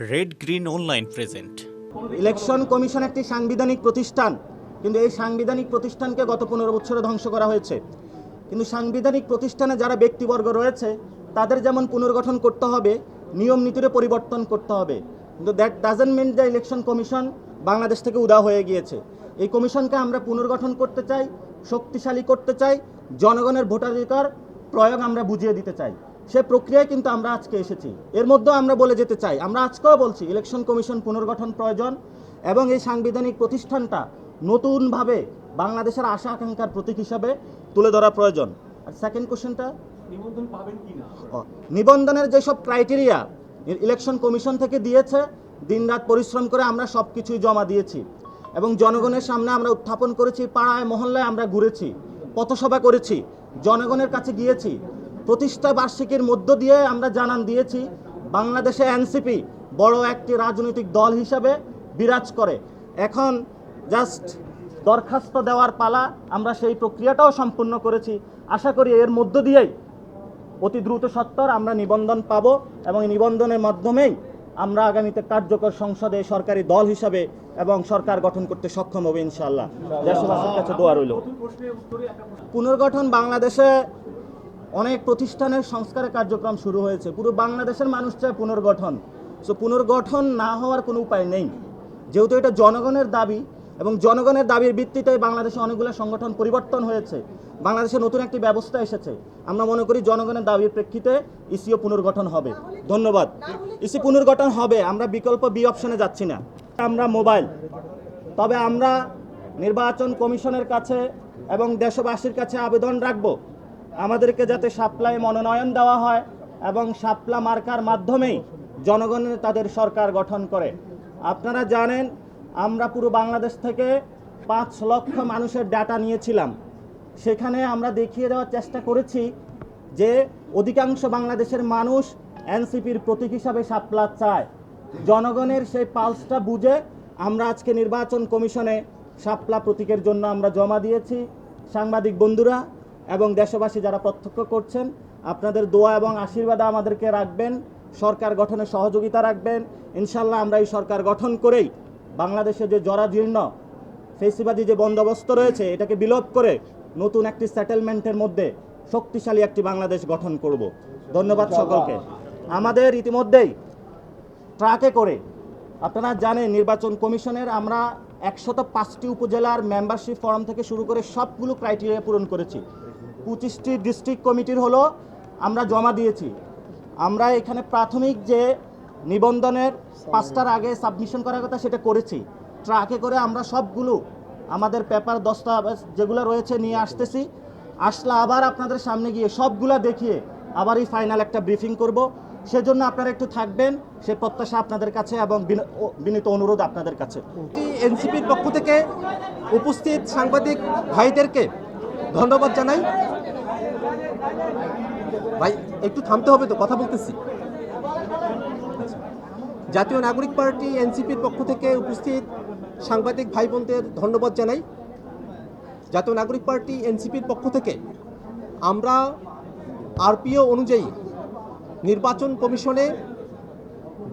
Red Green Online present election commission একটি সাংবিধানিক প্রতিষ্ঠান, কিন্তু এই সাংবিধানিক প্রতিষ্ঠানকে গত পনেরো বছরে ধ্বংস করা হয়েছে। কিন্তু সাংবিধানিক প্রতিষ্ঠানে যারা ব্যক্তিবর্গ রয়েছে, তাদের যেমন পুনর্গঠন করতে হবে, নিয়ম নীতিরও পরিবর্তন করতে হবে। কিন্তু that doesn't mean the election commission Bangladesh থেকে উদা হয়ে গিয়েছে। এই কমিশনকে আমরা পুনর্গঠন করতে চাই, শক্তিশালী করতে চাই, জনগণের ভোটাধিকার প্রয়োগ আমরা বুঝিয়ে দিতে চাই। সে প্রক্রিয়ায় কিন্তু আমরা আজকে এসেছি। এর মধ্যেও আমরা বলে যেতে চাই আমরা আজকেও বলছি ইলেকশন কমিশন পুনর্গঠন প্রয়োজন এবং এই সাংবিধানিক প্রতিষ্ঠানটা নতুনভাবে বাংলাদেশের আশা আকাঙ্ক্ষার প্রতীক হিসাবে তুলে ধরা প্রয়োজন। আর সেকেন্ড কোশ্চেনটা নিবন্ধনের যেসব ক্রাইটেরিয়া ইলেকশন কমিশন থেকে দিয়েছে দিনরাত পরিশ্রম করে আমরা সব কিছুই জমা দিয়েছি এবং জনগণের সামনে আমরা উত্থাপন করেছি পাড়ায় মহল্লায় আমরা ঘুরেছি পথসভা করেছি জনগণের কাছে গিয়েছি প্রতিষ্ঠা বার্ষিকীর মধ্য দিয়ে আমরা জানান দিয়েছি বাংলাদেশে এনসিপি বড় একটি রাজনৈতিক দল হিসাবে বিরাজ করে। এখন জাস্ট দরখাস্ত দেওয়ার পালা আমরা সেই প্রক্রিয়াটাও সম্পূর্ণ করেছি। আশা করি এর মধ্য দিয়েই অতি দ্রুত সত্তর আমরা নিবন্ধন পাব এবং এই নিবন্ধনের মাধ্যমেই আমরা আগামীতে কার্যকর সংসদে সরকারি দল হিসাবে এবং সরকার গঠন করতে সক্ষম হবে ইনশাআল্লাহ। দেশবাসীর কাছে দোয়া রইল। পুনর্গঠন বাংলাদেশে অনেক প্রতিষ্ঠানের সংস্কারের কার্যক্রম শুরু হয়েছে। পুরো বাংলাদেশের মানুষ চায় পুনর্গঠন। সো পুনর্গঠন না হওয়ার কোনো উপায় নেই। যেহেতু এটা জনগণের দাবি এবং জনগণের দাবির ভিত্তিতে বাংলাদেশে অনেকগুলো সংগঠন পরিবর্তন হয়েছে। বাংলাদেশে নতুন একটি ব্যবস্থা এসেছে। আমরা মনে করি জনগণের দাবির প্রেক্ষিতে ইসিও পুনর্গঠন হবে। ধন্যবাদ। ইসি পুনর্গঠন হবে। আমরা বিকল্প বি অপশনে যাচ্ছি না। আমরা মোবাইল। তবে আমরা নির্বাচন কমিশনের কাছে এবং দেশবাসীর কাছে আবেদন রাখব। আমাদেরকে যাতে সাপ্লাই মনোনয়ন দেওয়া হয় এবং সাপলা মার্কার মাধ্যমেই জনগণের তাদের সরকার গঠন করে। আপনারা জানেন, আমরা পুরো বাংলাদেশ থেকে পাঁচ লক্ষ মানুষের ডাটা নিয়েছিলাম। সেখানে আমরা দেখিয়ে দেওয়ার চেষ্টা করেছি যে অধিকাংশ বাংলাদেশের মানুষ এনসিপির প্রতীক হিসাবে সাপলা চায়। জনগণের সেই পালসটা বুঝে আমরা আজকে নির্বাচন কমিশনে সাপলা প্রতীকের জন্য আমরা জমা দিয়েছি। সাংবাদিক বন্ধুরা এবং দেশবাসী যারা প্রত্যক্ষ করছেন আপনাদের দোয়া এবং আশীর্বাদ আমাদেরকে রাখবেন সরকার গঠনে সহযোগিতা রাখবেন। ইনশাল্লাহ আমরা এই সরকার গঠন করেই বাংলাদেশে যে জরাজীর্ণ ফেসিবাদী যে বন্দোবস্ত রয়েছে এটাকে বিলোপ করে নতুন একটি সেটেলমেন্টের মধ্যে শক্তিশালী একটি বাংলাদেশ গঠন করব। ধন্যবাদ সকলকে। আমাদের ইতিমধ্যেই ট্রাকে করে আপনারা জানেন নির্বাচন কমিশনের আমরা একশত পাঁচটি উপজেলার মেম্বারশিপ ফর্ম থেকে শুরু করে সবগুলো ক্রাইটেরিয়া পূরণ করেছি। পঁচিশটি ডিস্ট্রিক্ট কমিটির হলো আমরা জমা দিয়েছি। আমরা এখানে প্রাথমিক যে নিবন্ধনের পাঁচটার আগে সাবমিশন করার কথা সেটা করেছি। ট্রাকে করে আমরা সবগুলো আমাদের পেপার দস্তাবেজ যেগুলো রয়েছে নিয়ে আসতেছি। আসলে আবার আপনাদের সামনে গিয়ে সবগুলা দেখিয়ে আবার এই ফাইনাল একটা ব্রিফিং করব। সেজন্য আপনারা একটু থাকবেন, সে প্রত্যাশা আপনাদের কাছে এবং বিন- বিনীত অনুরোধ আপনাদের কাছে। এনসিপির পক্ষ থেকে উপস্থিত সাংবাদিক ভাইদেরকে ধন্যবাদ জানাই। ভাই, একটু থামতে হবে তো, কথা বলতেছি। জাতীয় নাগরিক পার্টি এনসিপির পক্ষ থেকে উপস্থিত সাংবাদিক ভাই বোনদের ধন্যবাদ জানাই। জাতীয় নাগরিক পার্টি এনসিপির পক্ষ থেকে আমরা আরপিও অনুযায়ী নির্বাচন কমিশনে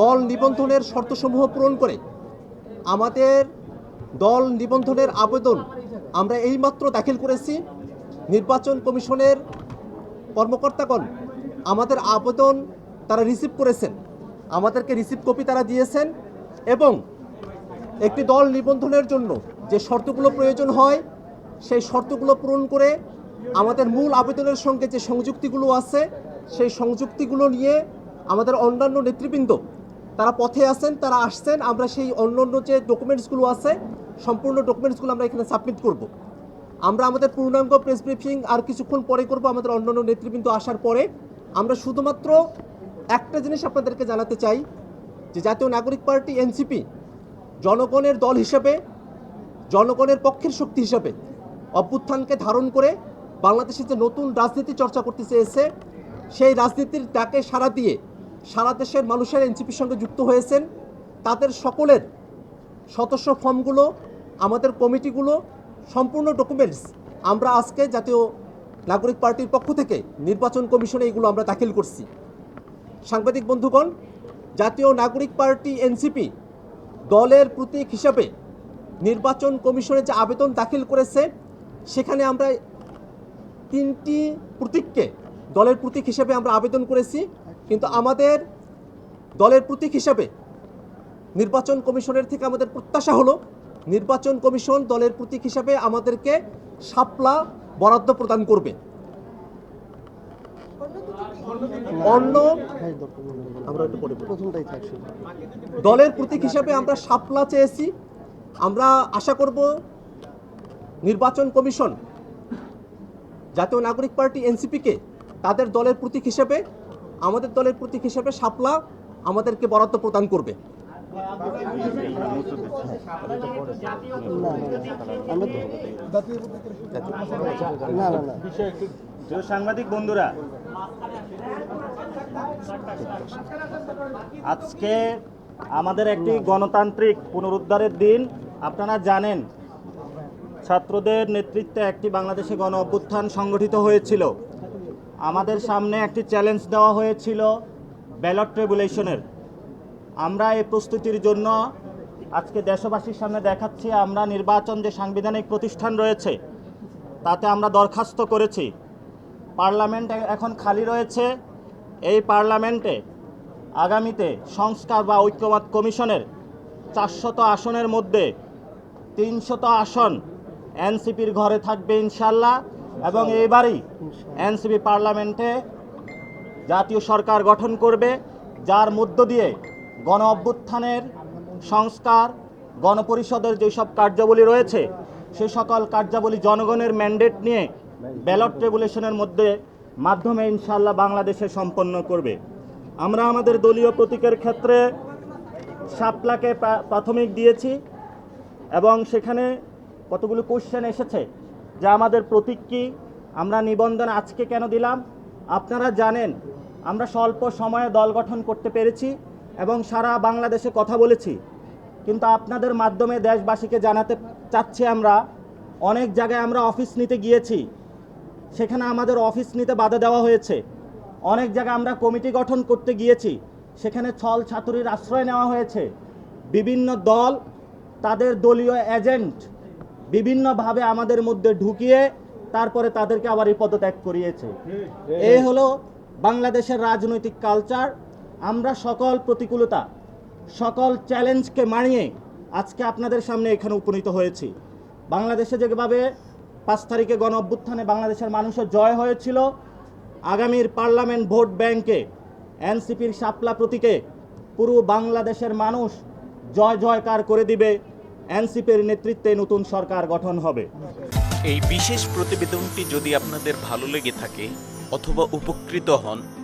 দল নিবন্ধনের শর্তসমূহ পূরণ করে আমাদের দল নিবন্ধনের আবেদন আমরা এইমাত্র দাখিল করেছি। নির্বাচন কমিশনের কর্মকর্তাগণ, আমাদের আবেদন তারা রিসিভ করেছেন। আমাদেরকে রিসিভ কপি তারা দিয়েছেন এবং একটি দল নিবন্ধনের জন্য যে শর্তগুলো প্রয়োজন হয়, সেই শর্তগুলো পূরণ করে আমাদের মূল আবেদনের সঙ্গে যে সংযুক্তিগুলো আছে, সেই সংযুক্তিগুলো নিয়ে আমাদের অন্যান্য নেতৃবৃন্দ তারা পথে আছেন, তারা আসছেন, আমরা সেই অন্যান্য যে ডকুমেন্টসগুলো আছে, সম্পূর্ণ ডকুমেন্টসগুলো আমরা এখানে সাবমিট করব। আমরা আমাদের পূর্ণাঙ্গ প্রেস ব্রিফিং আর কিছুক্ষণ পরে করব আমাদের অন্যান্য নেতৃবৃন্দ আসার পরে। আমরা শুধুমাত্র একটা জিনিস আপনাদেরকে জানাতে চাই, যে জাতীয় নাগরিক পার্টি এনসিপি জনগণের দল হিসেবে, জনগণের পক্ষের শক্তি হিসেবে অভ্যুত্থানকে ধারণ করে বাংলাদেশে যে নতুন রাজনীতি চর্চা করতে চেয়েছে, সেই রাজনীতির ডাকে সাড়া দিয়ে সারা দেশের মানুষের এনসিপির সঙ্গে যুক্ত হয়েছেন। তাদের সকলের সদস্য ফর্মগুলো, আমাদের কমিটিগুলো সম্পূর্ণ ডকুমেন্টস আমরা আজকে জাতীয় নাগরিক পার্টির পক্ষ থেকে নির্বাচন কমিশনে এগুলো আমরা দাখিল করছি। সাংবাদিক বন্ধুগণ, জাতীয় নাগরিক পার্টি এনসিপি দলের প্রতীক হিসাবে নির্বাচন কমিশনে যে আবেদন দাখিল করেছে, সেখানে আমরা তিনটি প্রতীককে দলের প্রতীক হিসাবে আমরা আবেদন করেছি। কিন্তু আমাদের দলের প্রতীক হিসাবে নির্বাচন কমিশনের থেকে আমাদের প্রত্যাশা হলো নির্বাচন কমিশন দলের প্রতীক হিসাবে আমাদেরকে সাপলা বরাদ্দ প্রদান করবে। অন্য আমরা একটু পরে বলি। দলের প্রতীক হিসাবে আমরা সাপলা চেয়েছি। আমরা আশা করব নির্বাচন কমিশন জাতীয় নাগরিক পার্টি এনসিপিকে তাদের দলের প্রতীক হিসেবে আমাদের দলের প্রতীক হিসেবে সাপলা আমাদেরকে বরাদ্দ প্রদান করবে। সাংবাদিক বন্ধুরা, আজকে আমাদের একটি গণতান্ত্রিক পুনরুদ্ধারের দিন। আপনারা জানেন, ছাত্রদের নেতৃত্বে একটি বাংলাদেশে গণ অভ্যুত্থান সংগঠিত হয়েছিল। আমাদের সামনে একটি চ্যালেঞ্জ দেওয়া হয়েছিল ব্যালট রেগুলেশনের আমরা এই প্রস্তুতির জন্য আজকে দেশবাসীর সামনে দেখাচ্ছি, আমরা নির্বাচন যে সাংবিধানিক প্রতিষ্ঠান রয়েছে, তাতে আমরা দরখাস্ত করেছি। পার্লামেন্ট এখন খালি রয়েছে। এই পার্লামেন্টে আগামীতে সংস্কার বা ঐক্যমত কমিশনের চারশত আসনের মধ্যে তিনশত আসন এনসিপির ঘরে থাকবে ইনশাল্লাহ এবং এইবারই এনসিপি পার্লামেন্টে জাতীয় সরকার গঠন করবে, যার মধ্য দিয়ে গণ অভ্যুত্থানের সংস্কার, গণপরিষদের যেসব কার্যাবলী রয়েছে, সে সকল কার্যাবলী জনগণের ম্যান্ডেট নিয়ে ব্যালট রেগুলেশনের মধ্যে মাধ্যমে ইনশাল্লাহ বাংলাদেশে সম্পন্ন করবে। আমরা আমাদের দলীয় প্রতীকের ক্ষেত্রে শাপলাকে প্রা- প্রাথমিক দিয়েছি এবং সেখানে কতগুলো কোশ্চেন এসেছে যে আমাদের প্রতীক কি, আমরা নিবন্ধন আজকে কেন দিলাম, আপনারা জানেন, আমরা স্বল্প সময়ে দল গঠন করতে পেরেছি। এবং সারা বাংলাদেশে কথা বলেছি। কিন্তু আপনাদের মাধ্যমে দেশবাসীকে জানাতে চাচ্ছি আমরা, অনেক জায়গায় আমরা অফিস নিতে গিয়েছি। সেখানে আমাদের অফিস নিতে বাধা দেওয়া হয়েছে। অনেক জায়গায় আমরা কমিটি গঠন করতে গিয়েছি। সেখানে ছল ছাত্রীর আশ্রয় নেওয়া হয়েছে। বিভিন্ন দল, তাদের দলীয় এজেন্ট বিভিন্নভাবে আমাদের মধ্যে ঢুকিয়ে তারপরে তাদেরকে আবার এই পদত্যাগ করিয়েছে। এই হলো বাংলাদেশের রাজনৈতিক কালচার আমরা সকল প্রতিকূলতা, সকল চ্যালেঞ্জকে মানিয়ে আজকে আপনাদের সামনে এখানে উপনীত হয়েছি। বাংলাদেশে যেভাবে পাঁচ তারিখে গণ অভ্যুত্থানে বাংলাদেশের মানুষের জয় হয়েছিল, আগামীর পার্লামেন্ট ভোট ব্যাংকে, এনসিপির শাপলা প্রতীকে পুরো বাংলাদেশের মানুষ জয় জয়কার করে দিবে, এনসিপির নেতৃত্বে নতুন সরকার গঠন হবে। এই বিশেষ প্রতিবেদনটি যদি আপনাদের ভালো লেগে থাকে অথবা উপকৃত হন